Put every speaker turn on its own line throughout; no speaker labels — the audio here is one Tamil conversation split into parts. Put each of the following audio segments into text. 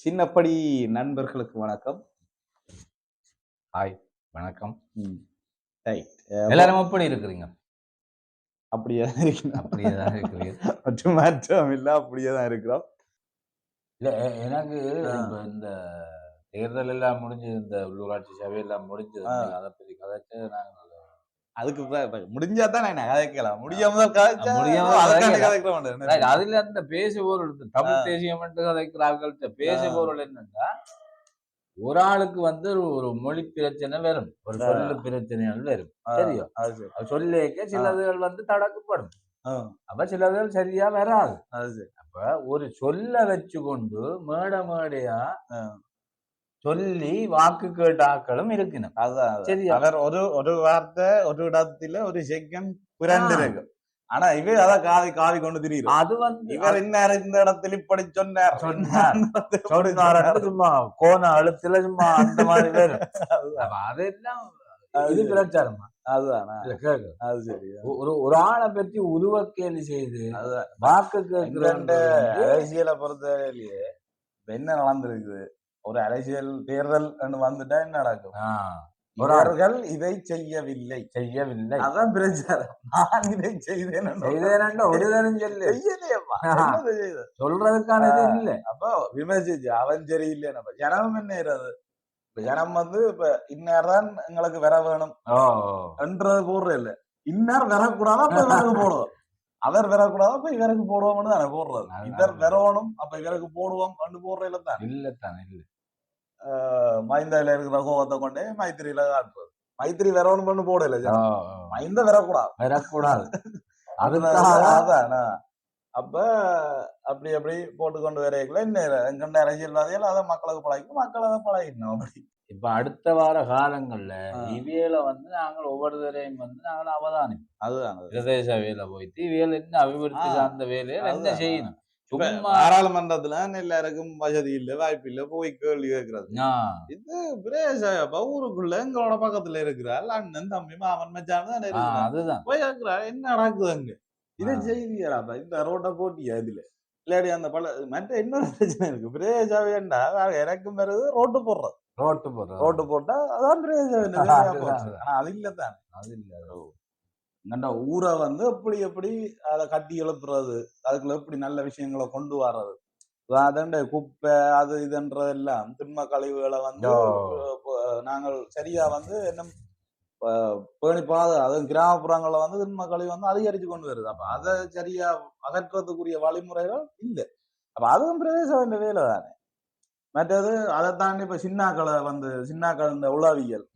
சின்னப்படி நண்பர்களுக்கு வணக்கம்.
ஹாய் வணக்கம்.
ரைட்
எல்லாரும் எப்படி இருக்கிறீங்க?
அப்படியே தான் இருக்கிறோம்.
அப்படியே தான் இருக்கிறீங்க.
மற்றும் மாற்றம் இல்ல அப்படியே தான் இருக்கிறோம்.
இல்ல எனக்கு இந்த தேர்தல் எல்லாம் முடிஞ்சு இந்த உள்ளூராட்சி சபை எல்லாம். நீங்க அதை பத்தி கதைச்சு நாங்க
அதுக்கு இப்ப- இப்ப முடிஞ்சா தான் நான் கதைக்கலாம் முடியாம தான்
முடியாம அதுல அந்த இந்த தமிழ். தேசியம் என்று கதைக்கிறார்கள்ட்ட பேசுபொருள் என்னன்னா ஒரு ஆளுக்கு வந்து ஒரு- மொழி பிரச்சனை வரும். ஒரு. சொல்லு பிரச்சனைகள் வரும். சரியோ? சொல்லேக்க சிலதுகள் வந்து தடக்கப்படும். அப்ப சிலதுகள் சரியா வராது. அப்ப ஒரு சொல்ல வச்சு கொண்டு மேட மேடையா. சொல்லி வாக்கு கேட்ட ஆக்களும் இருக்கணும்
அவர் ஒரு ஒரு வார்த்தை ஒரு இடத்துல ஒரு செகண்ட் புரண்டு
ஆ.
இருக்கு ஆனா இவர் அதான் காவி காவி கொண்டு திரியும்
அது வந்து
இவர் இன்னார் இந்த இடத்துல இப்படி சொன்னார்
சொன்னார். சும்மா கோண அழுத்துல சும்மா அந்த மாதிரி வரும் அதெல்லாம்
அது
இது
சரி.
பிரச்சாரமா
அதுதானா. அது சரி
ஒரு ஒரு ஆளை பத்தி உருவக்கேலி செய்து
அதுதான்
வாக்கு கேட்கிற
அரசியலை இப்ப என்ன நடந்திருக்குது ஒரு அரசியல் தேர்தல் வந்துட்டா என்ன நடக்கும்? இவர்கள் இதை செய்யவில்லை.
செய்யவில்லை.
அதான் பிரச்சாரம். நான் இதை செய்தேன்
செய்தேனண்ட ஒரு தரம் சொல்லு.
என்னது செய்தது?
சொல்றதுக்கான இது இல்ல.
அப்போ விமர்சிச்சு அவன் சரியில்லை. நம்ம ஜனம் என்ன இப்ப ஜனம் வந்து இப்ப இன்னார் தான் எங்களுக்கு வர வேணும் என்றது போடுற இல்ல இன்னார் வரக்கூடாது அப்ப போடுவோம். அவர் வரக்கூடாது அப்ப இவருக்கு போடுவோம்னு தானே போடுறது.
அதுதான்.
இவர் வரணும் அப்ப இவருக்கு போடுவோம் என்று போடுறதுல தான்.
இல்ல. தானே இல்ல
மைந்தால இருக்கிற கோவத்தை கொண்டே மைத்திரியில காட்டுறது. மைத்திரி வரணும் பண்ணு போடல. மைந்த வரக்கூடாது.
வரக்கூடாது.
அதானா அப்ப அப்படி அப்படி போட்டு கொண்டு வரையில என்ன எங்கண்ட அரசியல்வாதிகள் அதை மக்களுக்கு பழகி மக்கள் அதை பழகிடணும் அப்படி.
இப்ப அடுத்த வார காலங்கள்ல. இவியல வந்து நாங்கள் ஒவ்வொருத்தரையும் வந்து நாங்கள் அவதானிப்போம்
அதுதான் அது.
பிரதேச வேலை போயிட்டு இவியல் என்ன அபிவிருத்தி. சார்ந்த வேலையை என்ன. செய்யணும்
பாராளுமன்றத்துல எல்லாருக்கும் வசதி இல்ல வாய்ப்பு இல்ல போய் கேள்வி கேட்கறது இது பிரேச ஊருக்குள்ள எங்களோட பக்கத்துல இருக்கிறாள் அண்ணன் தம்பி மாமன் மச்சான்
அதுதான்
போய் கேட்கிறாள் என்ன நடக்குது அங்க இதை
ஆ.
செய்தியாடாப்பா இந்த ரோட்டை போட்டியா இதுல இல்லாடி அந்த பல மற்ற இன்னொரு பிரச்சனை இருக்கு பிரேசாவே எனக்கும் வருது ரோட்டு போடுறது
ரோட்டு போடுறது.
ரோட்டு போட்டா அதான்
அதுதான்,
ஆனா அது இல்ல தான்.
அது இல்ல
என்னடா ஊரை வந்து எப்படி எப்படி அதை கட்டி எழுப்புறது? அதுக்குள்ள எப்படி நல்ல விஷயங்களை கொண்டு வர்றது? அதாண்ட குப்பை அது இதுன்றதெல்லாம். திண்ம கழிவுகளை வந்து நாங்கள் சரியா வந்து என்ன பேணி பாது அதுவும் கிராமப்புறங்கள்ல வந்து திண்ம கழிவு வந்து அதிகரிச்சு கொண்டு வருது. அப்ப அதை சரியா அகற்றுறதுக்குரிய வழிமுறைகள் இல்லை. அப்ப அதுவும் பிரதேச வேண்டிய வேலை தானே. மற்றது அதை தாண்டி இப்ப சின்னாக்களை வந்து சின்னாக்கள் இந்த உளவியல்.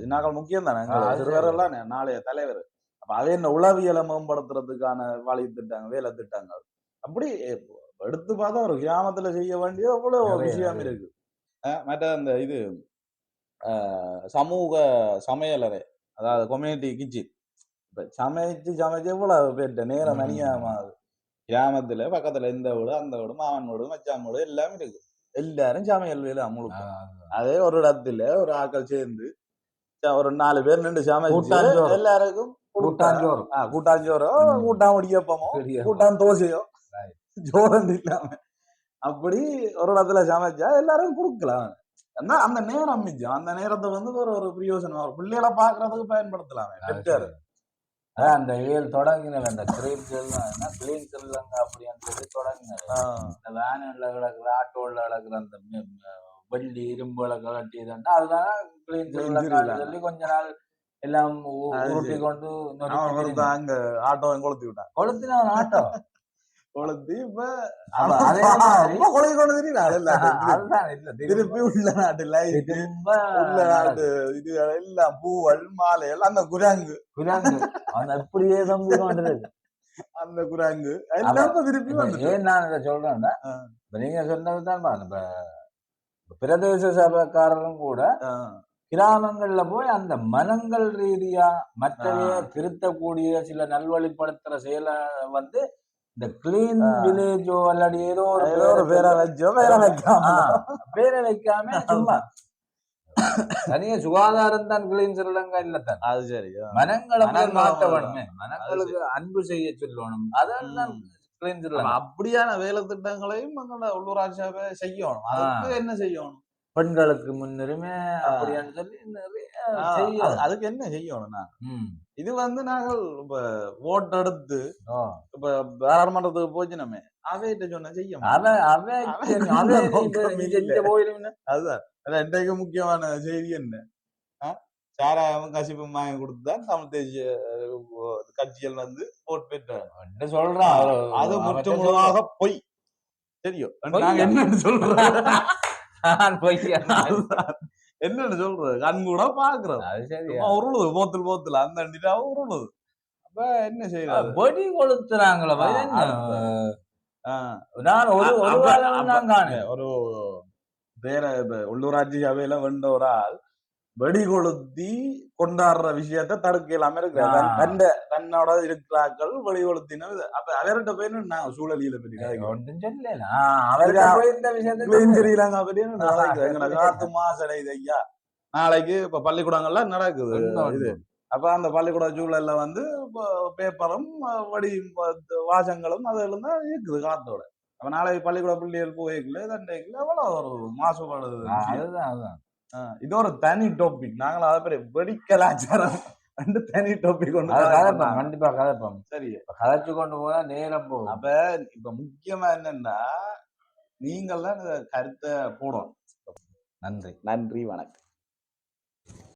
சின்னாக்கள் முக்கியம் தானே? சிறுவரெல்லாம் நாளைய தலைவர். அப்ப அதே இந்த உளவியலை மேம்படுத்துறதுக்கான வழி திட்டங்கள் வேலை திட்டங்கள். அப்படி எடுத்து பார்த்தா ஒரு கிராமத்துல செய்ய வேண்டிய அவ்வளவு விஷயம். இருக்கு. மற்ற அந்த இது சமூக சமையலறை அதாவது கம்யூனிட்டி கிச்சன் இப்ப சமைச்சு சமைச்சு எவ்வளவு பேர்ட்ட நேரம்
ம்.
அநியாயமாகுது கிராமத்துல பக்கத்துல இந்த வீடு அந்த வீடு மாமன் வீடு மச்சான் வீடு எல்லாமே இருக்கு. எல்லாரும் சமையல் வேலை
ஆ,
முழுக்க
அதுதான்.
அதே ஒரு இடத்துல ஒரு ஆட்கள் சேர்ந்து ஒரு நாலு பேர் நின்று சமைச்சு
கூட்டாஞ்சோறு.
எல்லாருக்கும்
கூட்டாஞ்சோறு.
கூட்டாஞ்சோறோ. கூட்டான் முடியப்பமோ கூட்டான் தோசையோ. ஜோரம் இல்லாம அப்படி ஒரு இடத்துல சமைச்சா எல்லாரும் கொடுக்கலாம் அந்த நேரம் மிச்சம் அந்த நேரத்தை வந்து ஒரு ஒரு பிரயோஜனம் ஒரு பிள்ளைகளை பாக்குறதுக்கு பயன்படுத்தலாம்
அதான் அந்த இயல் தொடங்கின அந்த கிரீம் என்ன? கிளீன் கில்லங்க அப்படின்னு சொல்லி தொடங்கினது இந்த வேனில் கிடக்குற ஆட்டோவில் கிடக்குற அந்த வெள்ளி இரும்புகளை கலட்டி இதுன்னா அதுதான் கிளீன்
கில்லா.
சொல்லி கொஞ்ச நாள் எல்லாம் உருட்டி. கொண்டு
அங்க ஆட்டோ கொளுத்தி விட்டான்.
கொளுத்தின ஆட்டோ
கொளுத்தி இப்ப
அப்ப அதே மாதிரி
அப்ப கொலை கொண்டு தெரியல அதெல்லாம்
அதுதான் இல்ல திரும்ப
திருப்பி உள்ள நாட்டு லைட்
திரும்ப
உள்ள நாட்டு இது எல்லாம் பூவல் மாலைகள் அந்த குரங்கு.
குரங்கு. அந்த அப்படியே தம்பி கொண்டிருக்கு
அந்த குரங்கு. எல்லாம் இப்ப திருப்பி
இப்ப
வந்து
ஏன் நான் இதை சொல்றேன்னா நீங்க சொன்னதுதான் இப்ப பிரதேச சபைக்காரரும் கூட கிராமங்கள்ல போய் அந்த மனங்கள் ரீதியா மற்றவைய. திருத்தக்கூடிய சில நல்வழிப்படுத்துற செயலை வந்து இந்த கிளீன். வில்லேஜோ அல்லது ஏதோ ஒரு
ஏதோ ஒரு பேரை வச்சோ பேரை வைக்காம.
பேரை வைக்காம சும்மா. தனிய சுகாதாரம் தான் கிளீன் ஸ்ரீலங்கா இல்ல தான்
அது சரி
மனங்களை மாற்ற. வேணுமே. மனங்களுக்கு அன்பு செய்ய சொல்லணும். அதெல்லாம் கிளீன்
அப்ப அப்படியான வேலை திட்டங்களையும் எங்களோட உள்ளூராட்சி சபை செய்யணும். அதுக்கு என்ன செய்யணும்?
பெண்களுக்கு முன்னுரிமை அப்படின்னு சொல்லி நிறைய செய்யும்
அதுக்கு என்ன செய்யணும் நான்
ம்.
இது வந்து நாங்கள் இப்ப ஓட்டு எடுத்து. இப்ப பாராளுமன்றத்துக்கு போச்சு நம்ம அவையிட்ட சொன்ன செய்ய
அவ
மாட்டோம்.
அவ
அவன்
அவ
அந்த
இப்ப
நோக்கம்
இங்க
இல்ல.
இங்க போயிருந்தா
அதுதான் இன்றைக்கு முக்கியமான செய்தி என்ன? சாராயமும் கசிப்பும் வாங்கி கொடுத்தா தமிழ் தேசிய கட்சிகள் வந்து ஓட் பெற்றாங்க
சொல்றான்
அது முற்று. முழுதாக பொய் தெரியும்? நாங்க என்னன்னு சொல்றோம்
நான் போய்
அதுதான். என்னன்னு சொல்றது? கண் கூட பாக்குறது.
அது சரி
உருளுது போத்துல போத்துல. அந்த அண்டிட்டா உருளுது. அப்ப என்ன செய்யறது
பொடி கொளுத்துறாங்களா. நான் ஒரு ஒரு
ஒரு உள்ளூராட்சி சபையில வென்ற ஒரு ஆள் வெடி கொளுத்தி கொண்டாடுற விஷயத்த தடுக்க இல்லாம இருக்கு
ஆ.
தன்- தன்ட தன்னோட இருக்கிறாக்கள் வெடி கொளுத்தின. அப்ப அவர்கிட்ட போய் நான் சூழலியில. எங்கட காத்து மாசடையுது ஐயா நாளைக்கு இப்ப பள்ளிக்கூடங்கள்ல நடக்குது. இது அப்ப அந்த பள்ளிக்கூட சூழல்ல வந்து பேப்பரும் வடி வாசங்களும் அதெல்லாம் தான் இருக்குது காத்தோட அப்ப நாளைக்கு பள்ளிக்கூட பிள்ளைகள் போய்க்கல தண்டைக்குல எவ்வளவு ஒரு மாசுபாடு
அதுதான் அதுதான்
இது ஒரு தனி டாபிக் நாங்களும் அதை பேர் வெடி கலாச்சாரம் ரெண்டு தனி டாபிக் ஒன்று கதைப்போம்.
கண்டிப்பா கதைப்போம்.
சரி.
கதைச்சு கொண்டு போனா நேரம் போகும்.
அப்ப இப்ப முக்கியமா என்னன்னா நீங்கள் தான் இந்த கருத்தை போடணும்.
நன்றி.
நன்றி வணக்கம்.